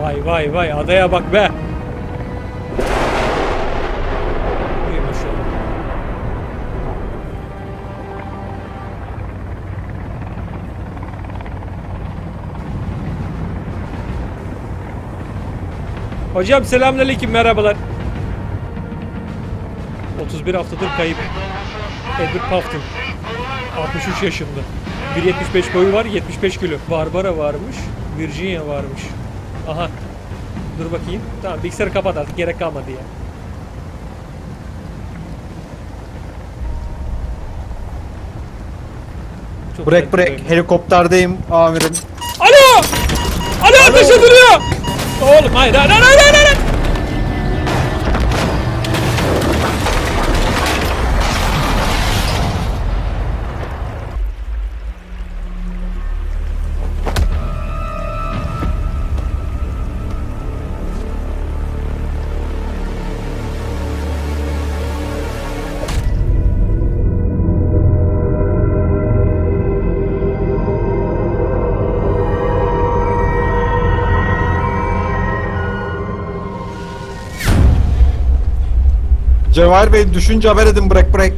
Vay vay vay adaya bak be. Hocam selamünaleyküm merhabalar. 31 haftadır kayıp. Edward Pafton. 63 yaşında. 1.75 boyu var, 75 kilo. Barbara varmış, Virginia varmış. Aha. Dur bakayım. Tamam bilgisayarı kapat artık gerek kalmadı ya. Çok Break break. Helikopterdeyim amirim. Alo! Alo ateş ediliyor! Oğlum hayır hayır hayır hayır hayır! Cevahir Bey düşünce haber edin break break.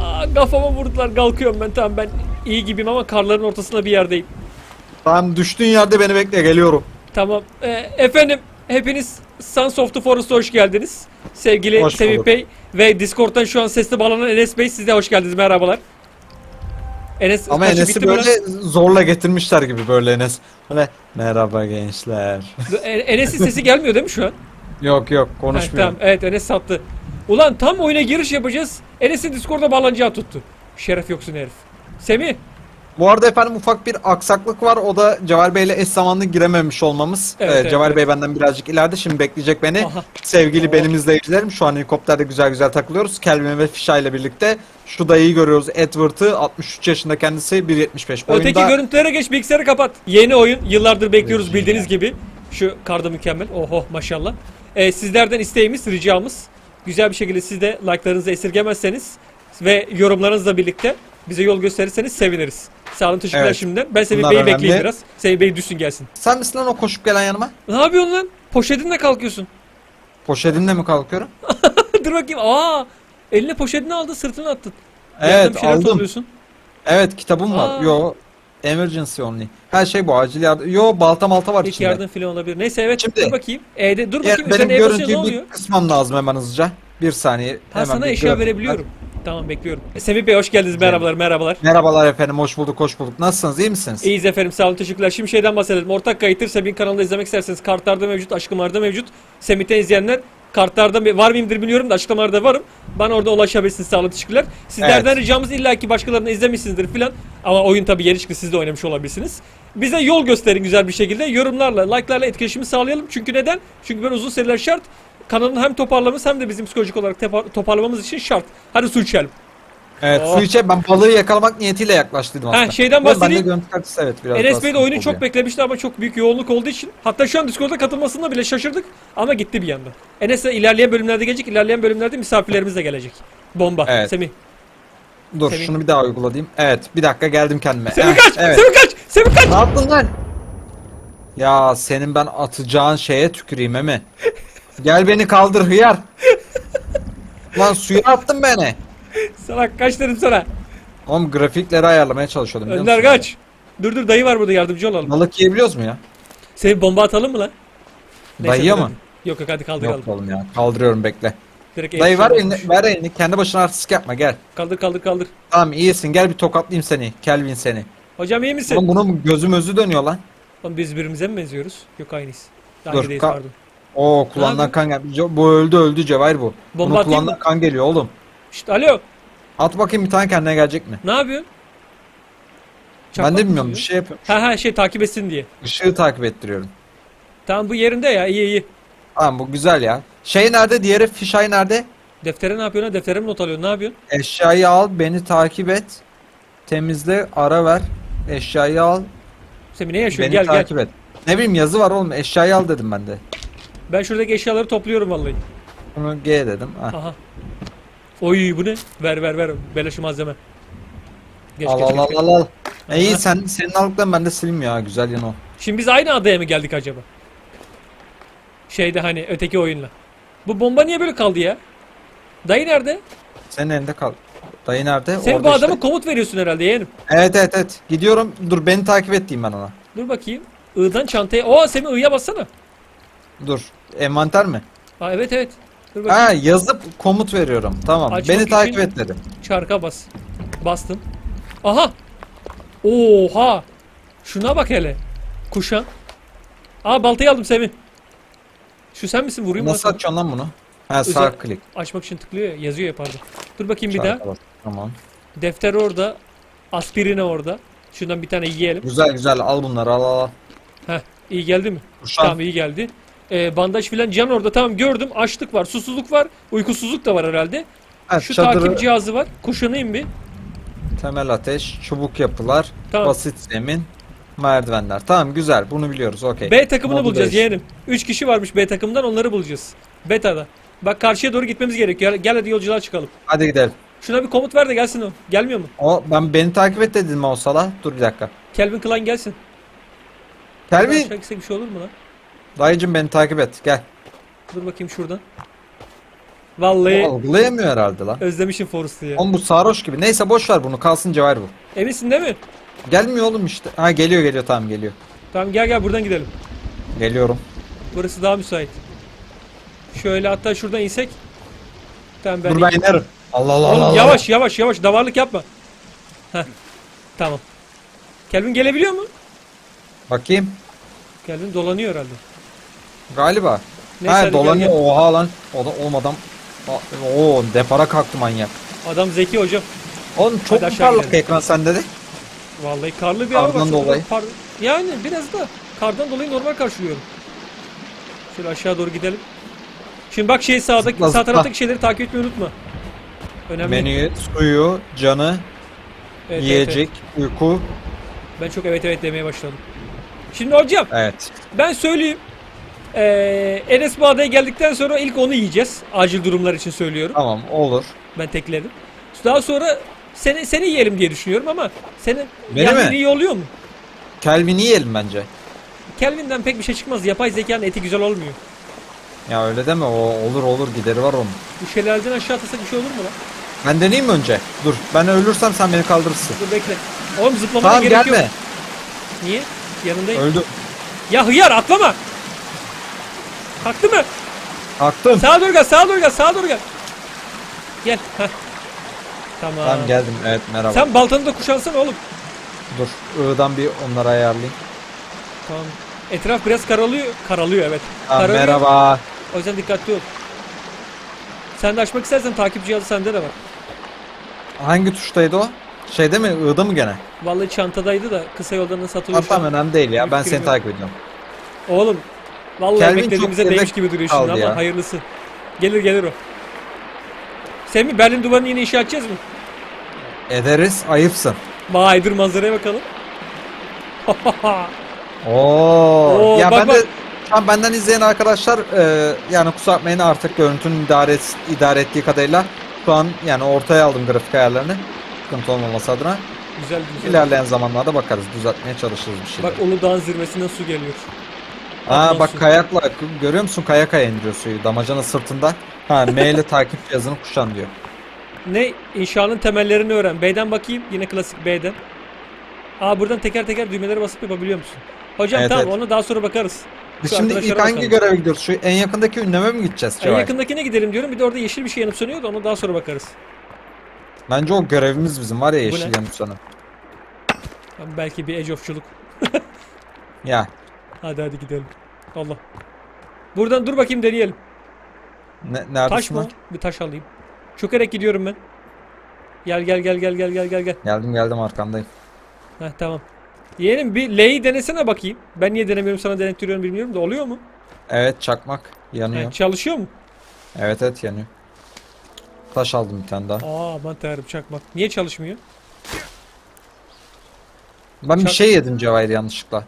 Aa, kafama vurdular kalkıyorum ben tamam ben iyi gibiyim ama karların ortasında bir yerdeyim. Tamam düştüğün yerde beni bekle geliyorum. Tamam. Ee, efendim hepiniz Sons of the Forest'a hoş geldiniz. Sevgili Hoş bulduk. Bey ve Discord'dan şu an sesli bağlanan Enes Bey siz de hoş geldiniz merhabalar. Enes Ama Enes'i böyle zorla getirmişler gibi böyle Enes. Böyle merhaba gençler. E- Enes'in sesi gelmiyor değil mi şu an? Yok yok konuşmuyor. tamam evet Enes sattı. Ulan tam oyuna giriş yapacağız. Enes'in Discord'da bağlanacağı tuttu. Şeref yoksun herif. Semih Bu arada efendim ufak bir aksaklık var. O da Cevahir Bey'le eş zamanlı girememiş olmamız. Evet, Ee, evet, Cevahir evet. Bey benden birazcık ileride. Şimdi bekleyecek beni. Aha. Sevgili Oo. benim izleyicilerim şu an helikopterde güzel güzel takılıyoruz. Kelvin ve Fişa ile birlikte. Şu dayıyı görüyoruz. Edward'ı 63 yaşında kendisi 1.75 boyunda. öteki görüntülere geç bilgisayarı kapat. Yeni oyun yıllardır bekliyoruz bildiğiniz gibi. Şu karda mükemmel. Oho maşallah. Ee, sizlerden isteğimiz, ricamız güzel bir şekilde siz de like'larınızı esirgemezseniz ve yorumlarınızla birlikte bize yol gösterirseniz seviniriz. Sağ olun teşekkürler Evet. şimdiden. Ben Semih Bunlar Bey'i önemli. bekleyeyim biraz. Semih Bey düşsün gelsin. Sen misin lan o koşup gelen yanıma? Ne yapıyorsun lan? Poşetinle kalkıyorsun. Poşetinle mi kalkıyorum? Dur bakayım. Aa! Eline poşetini aldı, sırtına attın. Bir Evet şeyler aldım. topluyorsun. Evet kitabım var. Aa. Yo emergency only. Her şey bu acil yardım. Yo balta malta var İlk içinde. yardım filan olabilir. Neyse evet Şimdi- dur bakayım. E'de dur bakayım. benim Üzerine E basınca ne görüntüyü oluyor? bir kısmam lazım hemen hızlıca. Bir saniye. Ha hemen sana bir eşya görüntü- verebiliyorum. Tamam bekliyorum. E, Semih Bey hoş geldiniz. Merhabalar merhabalar. Merhabalar efendim hoş bulduk hoş bulduk. Nasılsınız iyi misiniz? İyiyiz efendim sağ olun teşekkürler. Şimdi şeyden bahsedelim. Ortak kayıttır. Semih'in kanalında izlemek isterseniz kartlarda mevcut, aşkımarda mevcut. Semih'ten izleyenler kartlarda var mıyımdır bilmiyorum da açıklamalarda varım. Bana orada ulaşabilirsiniz sağ olun teşekkürler. Sizlerden Evet. ricamız illaki başkalarını izlemişsinizdir filan. Ama oyun tabii yeni çıktı siz de oynamış olabilirsiniz. Bize yol gösterin güzel bir şekilde. Yorumlarla, like'larla etkileşimi sağlayalım. Çünkü neden? Çünkü böyle uzun seriler şart. Kanalın hem toparlaması hem de bizim psikolojik olarak toparlamamız için şart. Hadi su içelim. Evet Oh. su içe ben balığı yakalamak niyetiyle yaklaştıydım aslında. şeyden Ama bahsedeyim. Bende görüntü evet biraz Enes Bey de oyunu sıkıntı çok oluyor. beklemişti ama çok büyük yoğunluk olduğu için. Hatta şu an Discord'a katılmasına bile şaşırdık ama gitti bir yanda. Enes de ilerleyen bölümlerde gelecek. ilerleyen bölümlerde misafirlerimiz de gelecek. Bomba. Evet. Semih. Dur Semih. şunu bir daha uygulayayım. Evet bir dakika geldim kendime. Semih Eh, kaç! Evet. Semih kaç! Semih kaç! Ne yaptın lan? Ya senin ben atacağın şeye tüküreyim mi? Gel beni kaldır hıyar. Lan suya attın beni. Sana kaç dedim sana. Oğlum grafikleri ayarlamaya çalışıyordum. biliyor Önder musun? kaç. Dur dur dayı var burada yardımcı olalım. Balık yiyebiliyoruz mu ya? Semih bomba atalım mı lan? Neyse, Dayıya dur mı? Yok yok hadi kaldıralım. Yok oğlum ya. Kaldırıyorum bekle. Direkt Dayı ver elini, ver elini. Kendi başına artistik yapma gel. Kaldır kaldır kaldır. Tamam iyisin gel bir tokatlayayım seni. Kelvin seni. Hocam iyi misin? Oğlum bunun gözüm özü dönüyor lan. Oğlum biz birbirimize mi benziyoruz? Yok aynıyız. Dur, Aynı değiliz pardon. Oo kulağından yapıyorsun? kan gel. Bu öldü öldü Cevahir bu. Bomba Bunun atayım kulağından mı? kan geliyor oğlum. Şşt alo. At bakayım bir tane kendine gelecek mi? Ne yapıyorsun? ben Çakmak de mı bilmiyorum bir şey yapıyorum. Ha ha şey takip etsin diye. Işığı takip ettiriyorum. Tamam bu yerinde ya iyi iyi. Tamam bu güzel ya. Şey nerede? Diğeri fişay nerede? Deftere ne yapıyorsun? Deftere mi not alıyorsun? Ne yapıyorsun? Eşyayı al, beni takip et. Temizle, ara ver. Eşyayı al, Semih ne yaşıyorsun? beni Gel gel. takip et. Ne bileyim yazı var oğlum. Eşyayı al dedim ben de. Ben şuradaki eşyaları topluyorum vallahi. Bunu G dedim. Ha. Aha. Oy bu ne? Ver ver ver. Beleş malzeme. Geç, al geç, al geç, al al al. İyi sen senin aldıkların bende silmiyor ha. Güzel yanı o. Şimdi biz aynı adaya mı geldik acaba? Şeyde hani öteki oyunla. Bu bomba niye böyle kaldı ya? Dayı nerede? Senin elinde kal. Dayı nerede? Sen Orada bu işte. adama komut veriyorsun herhalde yeğenim. Evet evet evet. Gidiyorum. Dur beni takip et diyeyim ben ona. Dur bakayım. I'dan çantaya. Oo Semih I'ya bassana. Dur. Envanter mi? Aa evet evet. Dur bakayım. Ha yazıp komut veriyorum. Tamam. Açmak beni takip için- et dedim. Çarka bas. Bastım. Aha. Oha. Şuna bak hele. Kuşan. Aa baltayı aldım Semih. Şu sen misin vurayım Nasıl sana. açıyorsun lan bunu? Ha sağ Özel- klik. Açmak için tıklıyor ya. Yazıyor ya pardon. Dur bakayım bir daha. Bas. Tamam. Defter orada. Aspirini orada. Şundan bir tane yiyelim. Güzel güzel al bunları al al al. Heh. iyi geldi mi? Kuşan. Tamam iyi geldi. Ee, bandaj filan can orada tamam gördüm. Açlık var, susuzluk var, uykusuzluk da var herhalde. Ha, Şu çadırı, takip cihazı var. Kuşanayım bir. temel ateş, çubuk yapılar, Tamam. basit zemin, merdivenler. Tamam güzel bunu biliyoruz okey. B takımını Modu bulacağız değiş. yeğenim. 3 kişi varmış B takımından onları bulacağız. Beta'da. Bak karşıya doğru gitmemiz gerekiyor. Gel hadi yolculuğa çıkalım. Hadi gidelim. Şuna bir komut ver de gelsin o. Gelmiyor mu? O ben beni takip et dedim o sala. Dur bir dakika. Kelvin Klein gelsin. Aşağı Kelvin. gitsek bir şey olur mu lan? Dayıcım beni takip et. Gel. Dur bakayım şuradan. Vallahi algılayamıyor herhalde lan. özlemişim Forrest'ı ya. Oğlum bu sarhoş gibi. Neyse boş ver bunu. Kalsın cevher bu. Eminsin değil mi? Gelmiyor oğlum işte. Ha geliyor geliyor tamam geliyor. Tamam gel gel buradan gidelim. Geliyorum. Burası daha müsait. Şöyle hatta şuradan insek. Tamam ben, Dur ben inerim. Allah Allah Oğlum Allah. yavaş yavaş yavaş davarlık yapma. Heh. Tamam. Kelvin gelebiliyor mu? Bakayım. Kelvin dolanıyor herhalde. Galiba. Neyse, ha dolanıyor. gel. Oha lan. O da. Aa, Oo depara kalktı manyak. Adam zeki hocam. Oğlum çok Hadi mu aşağı parlak gidelim. ekran sende de? Vallahi karlı bir hava Kardan var. Çok dolayı. da yani biraz da kardan dolayı normal karşılıyorum. Şöyle aşağı doğru gidelim. Şimdi bak şey sağdaki Zıpla, sağ zıpla. taraftaki şeyleri takip etmeyi unutma. Önemli. Menüyü, suyu, canı, Evet, evet, yiyecek, uyku. evet. Ben çok evet evet demeye başladım. Şimdi hocam Evet. ben söyleyeyim. Ee, Enes Bağda'ya geldikten sonra ilk onu yiyeceğiz. Acil durumlar için söylüyorum. Tamam olur. Ben tekledim. Daha sonra seni seni yiyelim diye düşünüyorum ama senin Beni mi? iyi oluyor mu? Kelvin'i yiyelim bence. Kelvin'den pek bir şey çıkmaz. Yapay zekanın eti güzel olmuyor. Ya öyle deme o olur olur gideri var onun. Bu şelaleden aşağı atlasak bir şey olur mu lan? Ben deneyeyim mi önce? Dur ben ölürsem sen beni kaldırırsın. Dur bekle. Oğlum zıplamana Tamam gerek gelme. yok. Niye? Yanındayım. Öldüm. Ya hıyar atlama. Kalktı mı? Kalktım. Sağa doğru gel, sağa doğru gel, sağa doğru gel. Gel. Heh. Tamam. Tamam geldim. Evet merhaba. Sen baltanı da kuşansana oğlum. Dur. I'dan bir onları ayarlayayım. Tamam. Etraf biraz karalıyor. Karalıyor evet. Tamam, Karalıyor. merhaba. O yüzden dikkatli ol. Sen de açmak istersen takip cihazı sende de var. Hangi tuştaydı o? Şeyde mi? I'da mı gene? Vallahi çantadaydı da kısa yoldan da satılıyor. şu Tamam önemli değil ya. Ben seni takip ediyorum. Oğlum. Vallahi Kelvin beklediğimize çok değmiş gibi duruyor şimdi ama ya. hayırlısı. Gelir gelir o. Semih Berlin duvarını yine inşa edeceğiz mi? Ederiz. Ayıpsın. Vay dur manzaraya bakalım. Oo. Oo, ya bak, ben bak. de şu an benden izleyen arkadaşlar e, yani kusura bakmayın artık görüntünün idare, idare ettiği kadarıyla şu an yani ortaya aldım grafik ayarlarını. Sıkıntı olmaması adına. güzel güzel. İlerleyen zamanlarda bakarız. Düzeltmeye çalışırız bir şeyler. Bak Uludağ'ın zirvesinden su geliyor. Aa bak kayakla görüyor musun kaya kaya indiriyor suyu damacana sırtında. Ha M ile takip cihazını kuşan diyor. Ne? İnşanın temellerini öğren. B'den bakayım. Yine klasik B'den. Aa buradan teker teker düğmelere basıp yapabiliyor musun? Hocam Evet, tamam evet. onu daha sonra bakarız. Biz Şu şimdi ilk hangi bakalım. göreve gidiyoruz? Şu en yakındaki ünleme mi gideceğiz En Cevay? yakındakine gidelim diyorum. Bir de orada yeşil bir şey yanıp sönüyor da onu daha sonra bakarız. Bence o görevimiz bizim var ya ne? yeşil yanıp. Ama belki bir edge ofçuluk. Ya Hadi hadi gidelim. Allah. Buradan dur bakayım deneyelim. ne, Taş neredesin mı? lan? Bir taş alayım. Çökerek gidiyorum ben. Gel gel gel gel gel gel gel gel. Geldim geldim arkandayım. Heh tamam. Yeğenim bir L'yi denesene bakayım. Ben niye denemiyorum sana denettiriyorum bilmiyorum da oluyor mu? Evet çakmak yanıyor. Heh, çalışıyor mu? Evet evet yanıyor. Taş aldım bir tane daha. Aa aman tanrım çakmak. Niye çalışmıyor? Ben bir Çak- şey yedim Cevahir yanlışlıkla.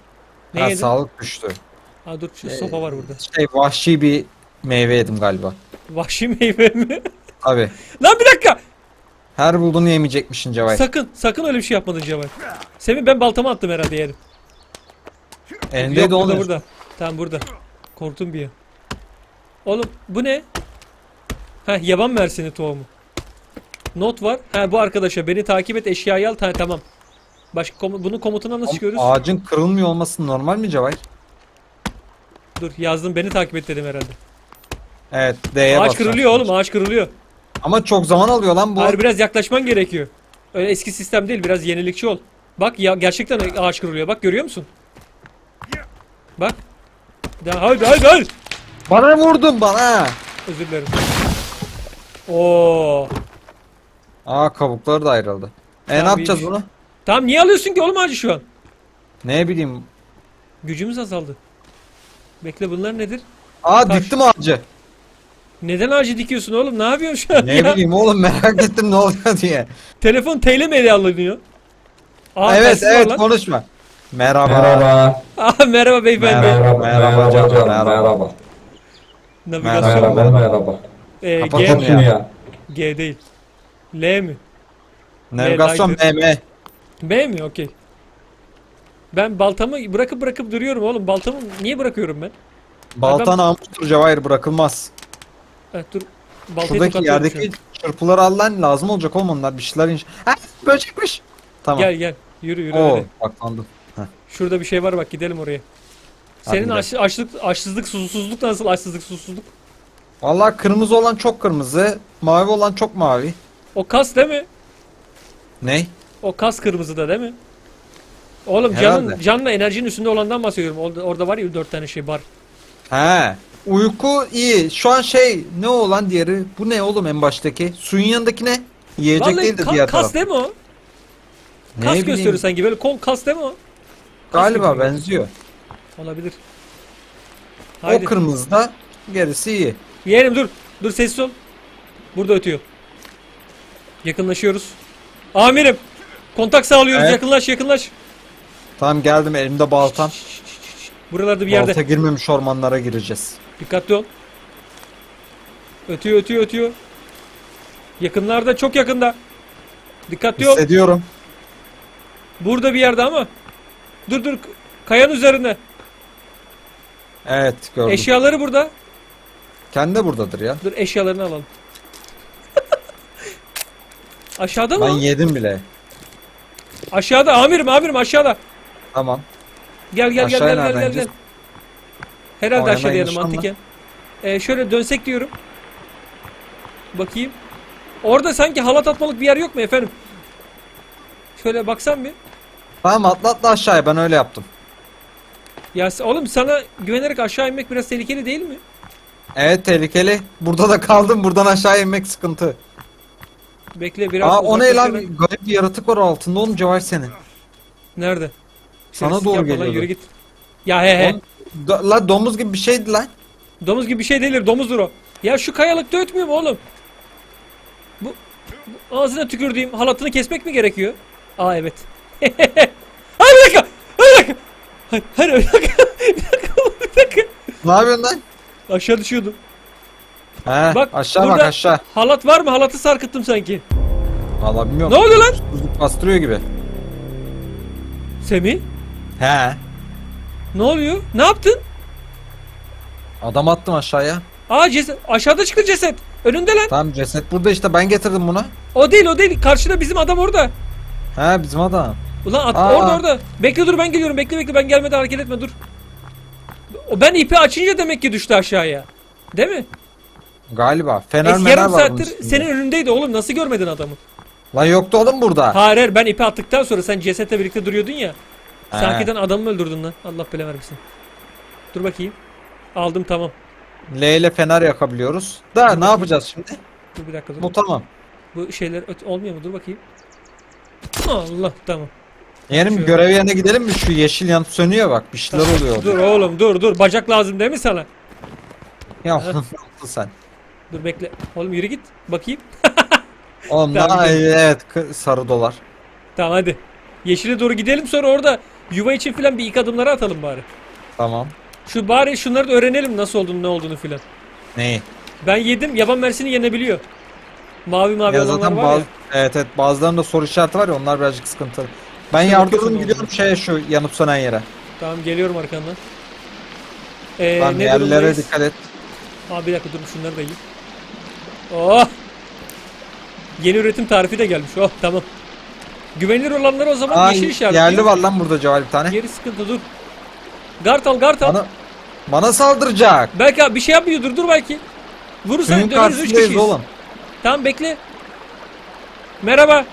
Ne ha, yedin? sağlık düştü. Aa dur şu Ee, sopa var burada. Şey vahşi bir meyve yedim galiba. Vahşi meyve mi? Abi Lan bir dakika. her bulduğunu yemeyecekmişsin Cevahir. Sakın sakın öyle bir şey yapmadın Cemal. Semih ben baltamı attım herhalde yeğenim. Yok Elindeydi burada oğlum. burada. Tamam burada. Korktum bir an. Oğlum bu ne? Ha yaban mersini tohumu. Not var. Ha bu arkadaşa beni takip et eşyayı al. Ha, tamam. Başka komu- bunun komutuna nasıl çıkıyoruz? Ağacın kırılmıyor olması normal mi Cevahir? Dur yazdım beni takip et dedim herhalde. Evet D'ye ağaç kırılıyor oğlum ağaç kırılıyor. Ama çok zaman alıyor lan bu. Hayır biraz yaklaşman gerekiyor. Öyle eski sistem değil biraz yenilikçi ol. Bak ya gerçekten ağaç kırılıyor. Bak görüyor musun? Bak. Ya, haydi haydi haydi. Bana vurdun bana. Özür dilerim. Oo. Aa kabukları da ayrıldı. E Tamam, ne yapacağız iyiymiş. bunu? Tamam niye alıyorsun ki oğlum ağacı şu an? Ne bileyim. Gücümüz azaldı. Bekle bunlar nedir? Aa Taş. diktim ağacı. Neden ağacı dikiyorsun oğlum? Ne yapıyorsun şu an Ne ya? bileyim oğlum merak ettim ne oluyor diye. Telefon teyle mi ele alınıyor? Aa, evet telsiz var evet lan. konuşma. Merhaba. Merhaba. Aa, merhaba beyefendi. Merhaba. Merhaba canım, canım. merhaba. Merhaba. Navigasyon. Merhaba. Merhaba. Ee, G onu mi? Ya. G değil. L mi? Navigasyon. MM. B mi? Okey. Ben baltamı bırakıp bırakıp duruyorum oğlum. Baltamı niye bırakıyorum ben? Baltan almıştır Cevahir bırakılmaz. Evet dur. Baltayı Şuradaki tokatlıyorum şu yerdeki çırpıları al lan lazım olacak oğlum onlar bir şeyler inş. Ha böcekmiş. Tamam. Gel gel. Yürü yürü Oo hadi. baklandım. Şurada bir şey var bak gidelim oraya. Senin aç, açlık, açsızlık, susuzluk nasıl? Açsızlık, susuzluk. Vallahi kırmızı olan çok kırmızı, mavi olan çok mavi. O kas değil mi? Ne? O kas kırmızı da değil mi? Oğlum canın, Herhalde. canla enerjinin üstünde olandan bahsediyorum. Orada, orada var ya dört tane şey var. He. Uyku iyi. Şu an şey ne o lan diğeri? Bu ne oğlum en baştaki? Suyun yanındaki ne? Yiyecek Vallahi değil de ka- diğer kas taraf. değil mi o? Ne Kas bileyim. gösteriyor sanki böyle kol kas değil mi o? Kas Galiba benziyor. Olabilir. O Haydi. kırmızıda gerisi iyi. Yeğenim dur. Dur sessiz ol. Burada ötüyor. Yakınlaşıyoruz. Amirim. Kontak sağlıyoruz. Evet. Yakınlaş yakınlaş. Tamam geldim elimde baltam. Buralarda bir yerde. Balta girmemiş ormanlara gireceğiz. Dikkatli ol. Ötüyor ötüyor ötüyor. Yakınlarda çok yakında. Dikkatli ol. Hissediyorum. Burada bir yerde ama. Dur dur. Kayanın üzerinde. Evet gördüm. Eşyaları burada. Kendi de buradadır ya. Dur eşyalarını alalım. Aşağıda Ben mı? yedim bile. Aşağıda amirim amirim aşağıda. Tamam. Gel gel gel Aşağıya gel gel nereden gel. gel. gideceğiz? Herhalde O hemen aşağıda yanı yaşlanma. mantıken. Ee, şöyle dönsek diyorum. Bakayım. Orada sanki halat atmalık bir yer yok mu efendim? Şöyle baksam bir. Tamam atla atla aşağıya ben öyle yaptım. Ya s- oğlum sana güvenerek aşağı inmek biraz tehlikeli değil mi? Evet tehlikeli. Burada da kaldım. Buradan aşağı inmek sıkıntı. Bekle biraz Aa o ne lan? uzaklaşarak- Garip bir yaratık var altında oğlum Cevahir senin. Nerede? Sana Şerefsiz doğru yapma lan, geliyordu. Yürü git. Ya he he. Oğlum, do- la domuz gibi bir şeydi lan. Domuz gibi bir şey değildir. Domuzdur o. Ya şu kayalıkta ötmüyor mu oğlum? Bu, bu ağzına tükürdüğüm halatını kesmek mi gerekiyor? Aa evet. Hayır bir dakika. Hayır bir dakika. Hayır, hayır bir dakika. Bir dakika bir dakika. Ne yapıyorsun lan? Aşağı düşüyordum. He Bak, aşağı bak burada- aşağı. Halat var mı? Halatı sarkıttım sanki. Valla bilmiyorum. Ne oluyor lan? Buzluk bastırıyor gibi. Semih? He. Ne oluyor? Ne yaptın? Adam attım aşağıya. Aa ceset. Aşağıda çıktı ceset. Önünde lan. Tamam ceset burada işte ben getirdim bunu. O değil o değil. Karşıda bizim adam orada. He bizim adam. Ulan at, Aa. orada orada. Bekle dur ben geliyorum. Bekle bekle ben gelmeden hareket etme dur. O ben ipi açınca demek ki düştü aşağıya. Değil mi? Galiba. Fener Es, mener yarım var bunun saattir üstünde. senin önündeydi oğlum. Nasıl görmedin adamı? Lan yoktu oğlum burada. Hayır hayır ben ipi attıktan sonra sen cesetle birlikte duruyordun ya. He. Sanki'den adamı öldürdün lan. Allah bela vermesin. Dur bakayım. Aldım tamam. L ile fener yakabiliyoruz. Da ne yapacağız şimdi? Dur bir dakika dur. Bu tamam. Bu şeyler öt- olmuyor mu? Dur bakayım. Allah tamam. Yeğenim Şöyle. görev yerine gidelim mi? Şu yeşil yanıp sönüyor bak. Bir şeyler oluyor. Dur oğlum dur dur. Bacak lazım değil mi sana? Ya ne yaptın sen? Dur bekle. Oğlum yürü git. Bakayım. Oğlum Tamam, daha gidelim. evet sarı dolar. Tamam hadi. Yeşile doğru gidelim sonra orada yuva için filan bir ilk adımları atalım bari. Tamam. Şu bari şunları da öğrenelim nasıl olduğunu ne olduğunu filan. Neyi? Ben yedim yaban mersini yenebiliyor. Mavi mavi Ya zaten var ya. evet evet bazılarında soru işareti var ya onlar birazcık sıkıntılı. Ben bakıyorsun gidiyorum şeye şu yanıp sönen yere. Tamam geliyorum arkandan. Ee, Tamam ne yerlere durumdayız? dikkat et. Aa bir dakika dur şunları da yiyeyim. Oh! Yeni üretim tarifi de gelmiş. Oh tamam. Güvenilir olanları o zaman Aa, yeşil işaret. yerli var lan burada Cevahir bir tane. Geri sıkıntı dur. Gart al gart al. Bana, bana saldıracak. Belki abi bir şey yapmıyordur dur belki. Vurursan döneriz 3 karşısındayız kişiyiz. oğlum. Tamam bekle. Merhaba.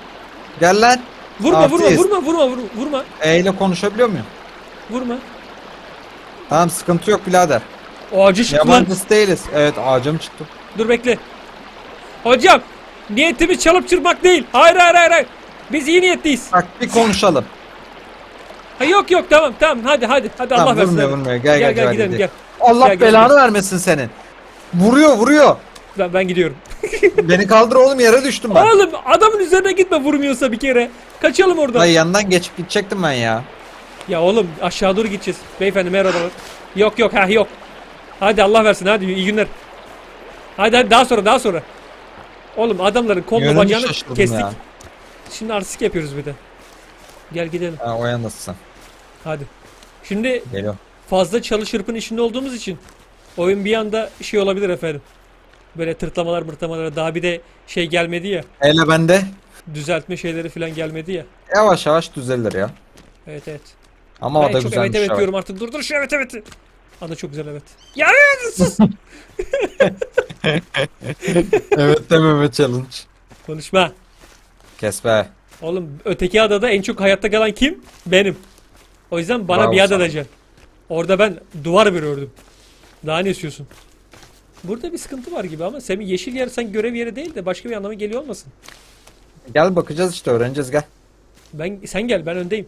Gel lan. Vurma vurma Artist. vurma vurma vurma vurma E ile konuşabiliyor muyum? vurma. Tamam sıkıntı yok birader. O acı çıktı lan. Yabancısı değiliz. Evet ağacım çıktı. Dur bekle. Hocam niyetimiz çalıp çırpmak değil. Hayır hayır hayır. hayır. Biz iyi niyetliyiz. Bak bir konuşalım. Ha, yok yok tamam tamam hadi hadi. Hadi Allah Tamam versin. vurmuyor hadi. vurmuyor. Gel Gel gel, gidelim gel. Allah Gel, gel, belanı gel. vermesin senin. Vuruyor vuruyor. Ben, ben gidiyorum. Beni kaldır oğlum yere düştüm ben. Oğlum adamın üzerine gitme vurmuyorsa bir kere. Kaçalım oradan. Dayı yanından geçip gidecektim ben ya. Ya oğlum aşağı doğru gideceğiz. Beyefendi merhabalar. Yok yok ha yok. Hadi Allah versin hadi iyi günler. Hadi hadi daha sonra daha sonra. Oğlum adamların kolunu Yönümü bacağını şaşırdım kestik. ya. Şimdi artistik yapıyoruz bir de. Gel gidelim Ha, o yandasın. hadi. Şimdi Geliyor. fazla çalı çırpın içinde olduğumuz için oyun bir anda şey olabilir efendim. Böyle tırtlamalar mırtlamalar daha bir de şey gelmedi ya. Hele bende. Düzeltme şeyleri falan gelmedi ya. Yavaş yavaş düzelir ya. Evet evet. Ama o Ben da çok güzelmiş. evet evet ya. diyorum artık. Dur dur şu evet evet. Adı çok güzel evet. Ya sus. evet dememe challenge. Konuşma. Kes be. Oğlum öteki adada en çok hayatta kalan kim? Benim. O yüzden bana Bravo biat sana. edeceksin. Orada ben duvar bir ördüm. Daha ne istiyorsun? Burada bir sıkıntı var gibi ama Semih yeşil yer sanki görev yeri değil de başka bir anlamı geliyor olmasın? Gel bakacağız işte öğreneceğiz gel. Ben sen gel ben öndeyim.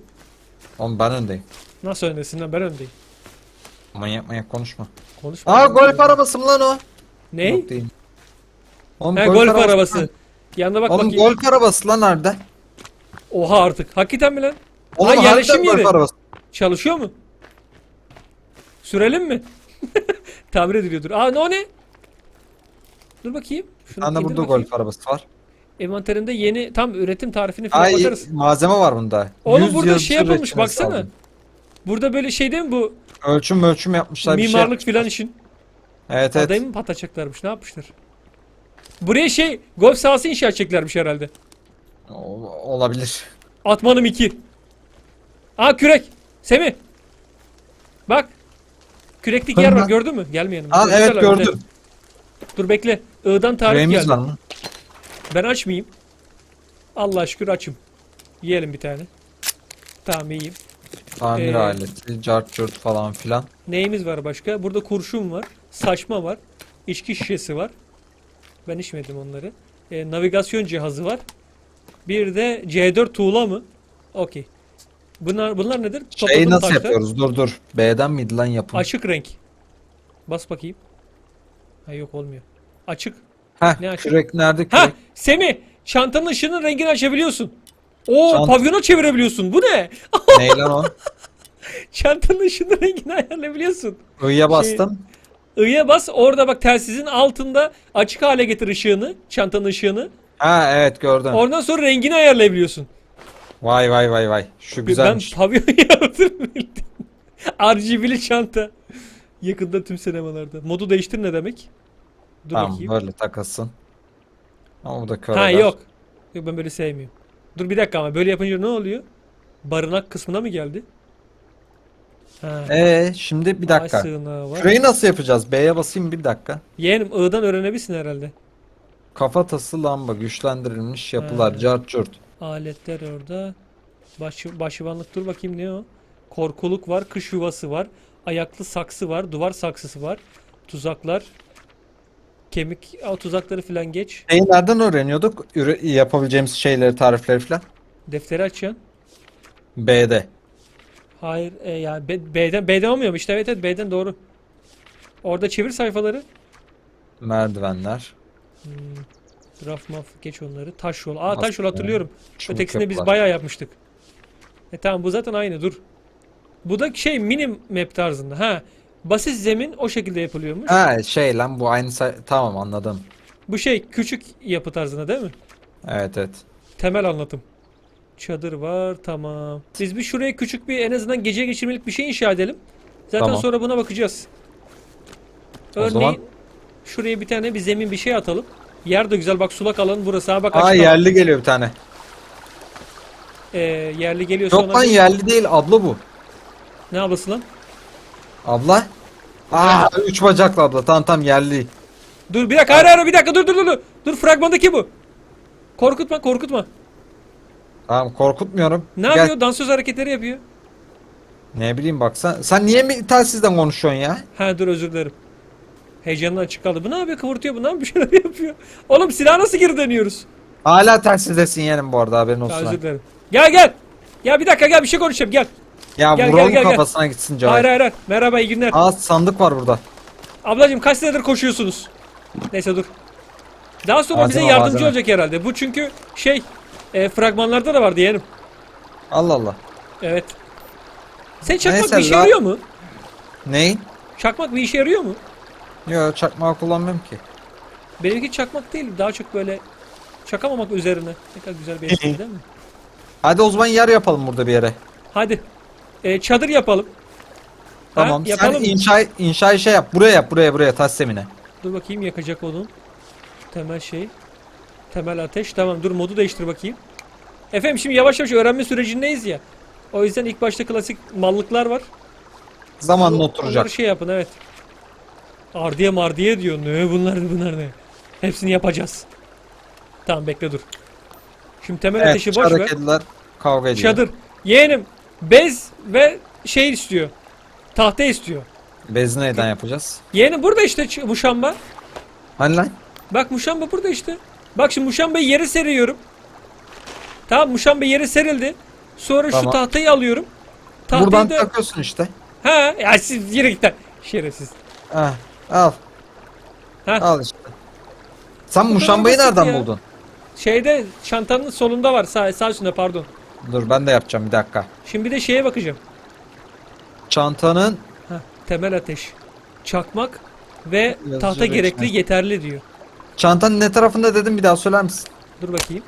Oğlum ben öndeyim. Nasıl öndesin lan ben öndeyim. Manyak manyak konuşma. Konuşma. Aa golf arabası mı lan o? Ne? Yok değil. Oğlum, Ha golf arabası. Yanına bak Oğlum bakayım. golf arabası lan nerede? Oha artık. Hakikaten mi lan? Oğlum Ha, harbiden yerleşim golf yeri. arabası. Çalışıyor mu? Sürelim mi? Tamir ediliyordur. Aa ne o ne? Dur bakayım. Bir Şunu tane indir burada bakayım. golf arabası var. Envanterinde yeni tam üretim tarifini falan Ay bakarız. malzeme var bunda. Oğlum 100 burada yıl şey yapılmış üretilmesi baksana. lazım. Burada böyle şey değil mi bu? Ölçüm ölçüm yapmışlar bir şey. mimarlık filan için. Evet evet. Adayı mı patlatacaklarmış ne yapmışlar? Buraya şey golf sahası inşa edeceklermiş herhalde. O- olabilir. Atmanım 2. Aa kürek. Semih. Bak. Küreklik yer var gördün mü? Gelme yanıma. Aa evet Gösterler, gördüm. Dur bekle. I'dan tarif Yüreğimiz geldi. var mı? Ben açmayayım. Allah şükür açım. Yiyelim bir tane. Tamam iyiyim. Tamir Ee, aleti, cart curt falan filan. Neyimiz var başka? Burada kurşun var. Saçma var. İçki şişesi var. Ben içmedim onları. Ee, navigasyon cihazı var. Bir de C4 tuğla mı? Okey. Bunlar bunlar nedir? Şeyi Topladım nasıl taşlar. yapıyoruz? Dur dur. B'den miydi lan yapım? Açık renk. Bas bakayım. Ha yok olmuyor. Açık. Heh, ne açık? kürek nerede Ha kürek? Semih çantanın ışığının rengini açabiliyorsun. Oo Çant- pavyona çevirebiliyorsun. Bu ne? Ney lan o? Çantanın ışığının rengini ayarlayabiliyorsun. I'ya bastım. I'ya bas orada bak telsizin altında açık hale getir ışığını. Çantanın ışığını. Ha evet gördüm. Oradan sonra rengini ayarlayabiliyorsun. Vay vay vay vay. Şu güzelmiş. Ben pavyon yaptım bildim. RGB'li çanta. Yakında tüm sinemalarda. Modu değiştir ne demek? Dur tamam bakayım. böyle takılsın. Ama bu da kör Ha eder. yok. Yok ben böyle sevmiyorum. Dur bir dakika ama böyle yapınca ne oluyor? Barınak kısmına mı geldi? Ha. Ee şimdi bir dakika. Ay sığınağı var. Şurayı nasıl yapacağız? B'ye basayım bir dakika. Yeğenim I'dan öğrenebilirsin herhalde. Kafatası lamba güçlendirilmiş yapılar Ha. cart curt. Aletler orada. Baş, başıvanlık dur bakayım ne o? Korkuluk var, kış yuvası var, ayaklı saksı var, duvar saksısı var, tuzaklar, kemik, o tuzakları filan geç. Şeyi nereden öğreniyorduk? Üre- yapabileceğimiz şeyleri, tarifleri falan. Defteri açacaksın. B'de. Hayır, e, yani B- B'den B'den olmuyor mu? İşte evet evet B'den doğru. Orada çevir sayfaları. Merdivenler. Raf maf geç onları. Taş yol. Aa taş yol hatırlıyorum. çubuk Ötekisinde biz yapılar. bayağı yapmıştık. E tamam bu zaten aynı dur. Bu da şey mini map tarzında. Ha. Basit zemin o şekilde yapılıyormuş. Ha şey lan bu aynı say- tamam anladım. Bu şey küçük yapı tarzında değil mi? Evet evet. Temel anlatım. Çadır var tamam. Biz bir şuraya küçük bir en azından gece geçirmelik bir şey inşa edelim. Zaten Tamam. sonra buna bakacağız. O Örneğin zaman Şuraya bir tane bir zemin bir şey atalım. Yer de güzel bak sulak alanı burası. Ha bak Aa açık alan. yerli geliyor bir tane. Ee, yerli geliyorsa Yok ona lan bir- yerli değil abla bu. Ne ablası lan? Abla. Aa üç bacaklı abla tamam tamam yerli. Dur bir dakika hayır hayır bir dakika dur dur dur. Dur, dur fragmandaki bu. Korkutma korkutma. Tamam korkutmuyorum. Ne Gel. yapıyor? Dansöz hareketleri yapıyor. Ne bileyim bak sen, sen niye mi telsizden konuşuyorsun ya? Ha dur özür dilerim. Heyecandan açık kaldı. Bu ne yapıyor? Kıvırtıyor bu ne yapıyor? Bir şeyler yapıyor. Oğlum silah nasıl geri dönüyoruz? Hala telsizdesin yeğenim bu arada haberin Ha, olsun. özür dilerim. Gel gel. Ya bir dakika gel bir şey konuşacağım gel. Ya Gel, vuralım gel, gel, gel. kafasına gitsin Cahil. Hayır hayır hayır. Merhaba iyi günler. Aa sandık var burada. Ablacığım kaç senedir koşuyorsunuz? Neyse dur. Daha sonra bize Malzeme, yardımcı malzeme. olacak herhalde. Bu çünkü şey e, fragmanlarda da var diyelim. Allah Allah. Evet. Sen çakmak Neyse, bir işe la- yarıyor mu? Ney? Çakmak bir işe yarıyor mu? Yok çakmağı kullanmıyorum ki. Benimki çakmak değil. Daha çok böyle çakamamak üzerine. Ne kadar güzel bir espri değil mi? Hadi o zaman yer yapalım burada bir yere. Hadi. E, çadır yapalım. Ha, Tamam. yapalım Sen mı? inşa inşa şey yap. Buraya yap. Buraya buraya taş semine. Dur bakayım yakacak onu. Temel şey. Temel ateş. Tamam dur modu değiştir bakayım. Efendim şimdi yavaş yavaş öğrenme sürecindeyiz ya. O yüzden ilk başta klasik mallıklar var. Zamanla O- oturacak. Şey yapın evet. Ardiye mardiye diyor. Ne bunlar bunlar ne? Hepsini yapacağız. Tamam bekle dur. Şimdi temel Evet, ateşi boş ver. kavga ediyor. Çadır. Yeğenim bez ve şey istiyor. Tahta istiyor. Bezi neyden yapacağız? Yeğenim burada işte ç- muşamba. Hani lan? Bak muşamba burada işte. Bak şimdi muşambayı yere seriyorum. Tamam muşamba yere serildi. Sonra şu Tamam. tahtayı alıyorum. Tahtayı Buradan da... takıyorsun işte. Ha, ya siz yere git lan. Şerefsiz. Ha, al. Ha. Al işte. Sen Bu muşambayı basit nereden ya. buldun? Şeyde çantanın solunda var. Sağ, sağ üstünde pardon. Dur ben de yapacağım bir dakika. Şimdi bir de şeye bakacağım. Çantanın Ha, temel ateş. Çakmak ve Yazıcı tahta gerekli reçine. yeterli diyor. çantanın ne tarafında dedim bir daha söyler misin? Dur bakayım.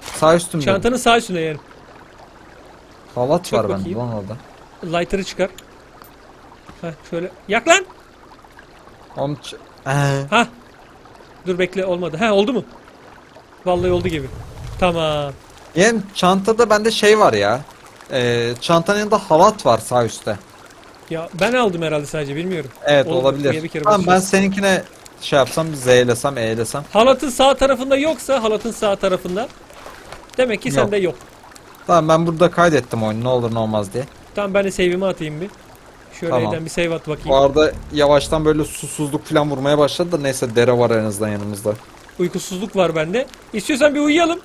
Sağ üstümde. Çantanın sağ üstünde yani. Halat Çök var bende bakayım. lan orada. Lighter'ı çıkar. Ha şöyle. Yak lan. Onu ç- Ee, Ha. Dur bekle olmadı. Ha oldu mu? Vallahi oldu gibi. Tamam. Yeğen çantada bende şey var ya. Ee, çantanın yanında halat var sağ üstte. Ya ben aldım herhalde sadece bilmiyorum. Evet Olur, olabilir. bir kere Tamam ben seninkine şey yapsam Z'lesem E'lesem. Halatın sağ tarafında yoksa halatın sağ tarafında demek ki Yok. sende yok. Tamam ben burada kaydettim oyunu ne olur ne olmaz diye. Tamam ben de save'imi atayım bir. Şöyle Tamam. elden bir save at bakayım. Bu arada yavaştan böyle susuzluk falan vurmaya başladı da neyse dere var en azından yanımızda. Uykusuzluk var bende. İstiyorsan bir uyuyalım.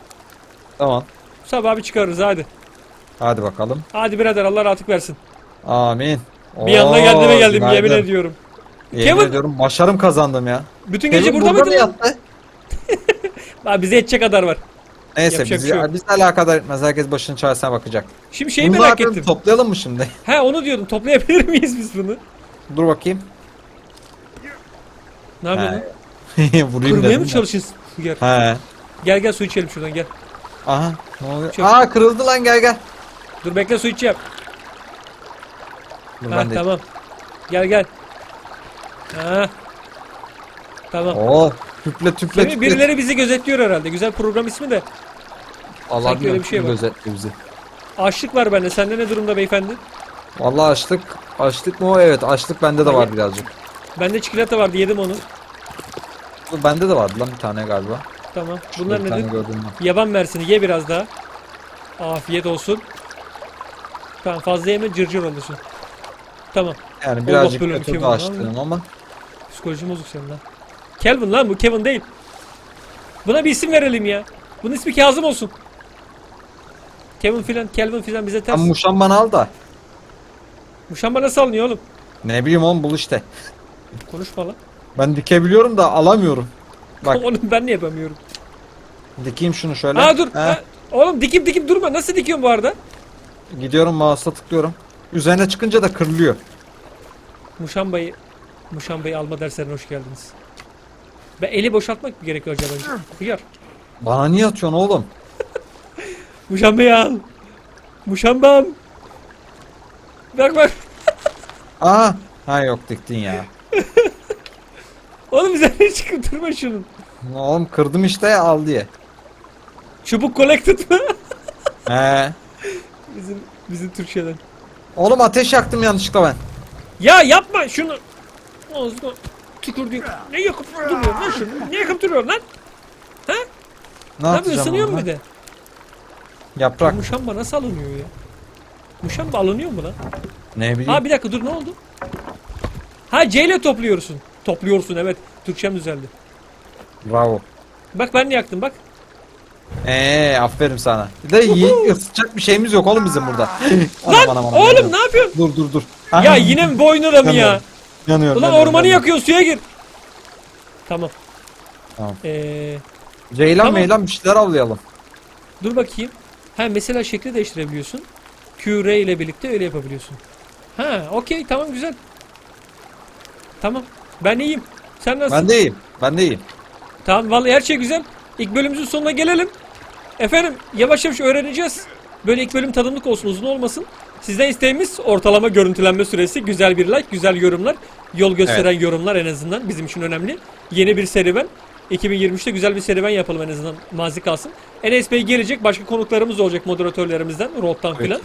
Tamam. Sabah bir çıkarırız hadi. Hadi bakalım. Hadi birader Allah rahatlık versin. Amin. Bir anda geldiğime Oo, geldim yemin günaydın. ediyorum. Yemin Kevin- ediyorum başarım kazandım ya. Bütün gece Kevin burada mıydın mı lan? yattı? Bize yetecek kadar var. Neyse Yapacak bizi, şey yok. bizi alakadar etmez. Herkes başının çaresine bakacak. Şimdi şeyi Bunu merak ettim. Toplayalım mı şimdi? He onu diyordum toplayabilir miyiz biz bunu? Dur bakayım. Ne yapıyorsun? He. Vurayım Kırmaya mı çalışıyorsun? Gel. He. gel gel su içelim şuradan gel. Aha. Ne oluyor? Çok- Aa kırıldı lan gel gel. Dur bekle su içeceğim. Dur Ha ben de. tamam. Gel gel. Ha. Tamam. Oo. Tüple tüple Şimdi tüple. birileri bizi gözetliyor herhalde. Güzel program ismi de. Allah sanki öyle bir şey var. gözetli bizi. Açlık var bende. Sende ne durumda beyefendi? Vallahi açlık. Açlık mı o? Evet açlık bende de var birazcık. Bende çikolata vardı yedim onu. Dur, Bende de vardı lan bir tane galiba. Tamam. Bunlar bir tane nedir? gördüm ben. Yaban mersini ye biraz daha. Afiyet olsun. Tamam fazla yeme cırcır olursun. Tamam. Yani birazcık böyle bir kötü şey var ama. Psikolojim bozuk senin lan. Kelvin lan bu Kevin değil. Buna bir isim verelim ya. Bunun ismi Kazım olsun. Kevin filan, Kelvin filan bize ters. Sen muşan bana al da. Muşamba nasıl alınıyor oğlum? Ne bileyim oğlum bul işte. Konuşma lan. Ben dikebiliyorum da alamıyorum. Bak Onu ben de yapamıyorum. dikeyim şunu şöyle. Aa dur. Heh, Ha, Oğlum dikip dikip durma. Nasıl dikiyorsun bu arada? Gidiyorum mouse'a tıklıyorum. Üzerine çıkınca da kırılıyor. Muşambayı Muşambayı alma derslerine hoş geldiniz. Ve eli boşaltmak mı gerekiyor acaba? Hıyar. Bana niye atıyorsun oğlum? Muşambayı al. Muşambam. Bak bak. Aa, ha yok diktin ya. Oğlum üzerine çıkıp durma şunun. Oğlum kırdım işte al diye. Çubuk collected mı? He. bizim bizim Türkçeden. Oğlum ateş yaktım yanlışlıkla ben. Ya yapma şunu. Ağzına tükürdüğün. Ne yakıp duruyor lan şunu? Ne yakıp duruyor lan? Ne, Ne yapıyorsun? Isınıyor mu bir de? Yaprak. Muşamba nasıl alınıyor ya? Muşamba alınıyor mu lan? Ne bileyim. Ha bir dakika dur ne oldu? Ha C ile topluyorsun. Topluyorsun evet. Türkçem düzeldi. Bravo. Bak ben de yaktım bak. Eee aferin sana. Bir de ısıtacak bir şeyimiz yok oğlum bizim burada. Lan Anam, anam, anam, oğlum ne yapıyorsun? Dur dur dur. Ya yine mi boynuna mı ya? Yanıyorum. Yanıyorum. Ulan yanıyorum, ormanı yanıyorum. yakıyorsun suya gir. Tamam. Tamam. Ee, Ceylan Tamam. meylan bir şeyler avlayalım. dur bakayım. Ha mesela şekli değiştirebiliyorsun. Q, R ile birlikte öyle yapabiliyorsun. Ha okey tamam güzel. Tamam. Ben iyiyim. Sen nasılsın? Ben de iyiyim. Ben de iyiyim. Tamam vallahi her şey güzel. İlk bölümümüzün sonuna gelelim. Efendim yavaş yavaş öğreneceğiz. Böyle ilk bölüm tadımlık olsun uzun olmasın. Sizden isteğimiz ortalama görüntülenme süresi, güzel bir like, güzel yorumlar, yol gösteren yorumlar en azından bizim için önemli. Yeni bir serüven. 2023'te güzel bir serüven yapalım en azından mazi kalsın. Enes Bey gelecek, başka konuklarımız olacak moderatörlerimizden, Road'dan filan.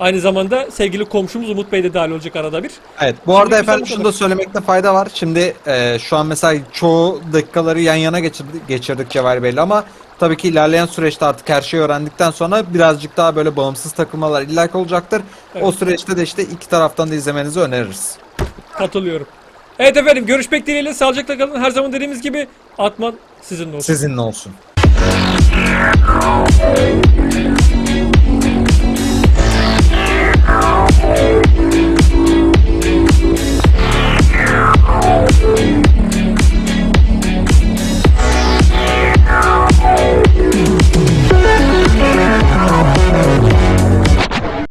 Aynı zamanda sevgili komşumuz Umut Bey de dahil olacak arada bir. Evet bu arada güzel efendim bu şunu da söylemekte fayda var. Şimdi e, şu an mesela çoğu dakikaları yan yana geçirdik, geçirdik Cevher Bey'le ama tabii ki ilerleyen süreçte artık her şeyi öğrendikten sonra birazcık daha böyle bağımsız takılmalar illaki olacaktır. Evet. O süreçte de işte iki taraftan da izlemenizi öneririz. Katılıyorum. Evet efendim görüşmek dileğiyle sağlıcakla kalın. Her zaman dediğimiz gibi Atman sizinle olsun. Sizinle olsun.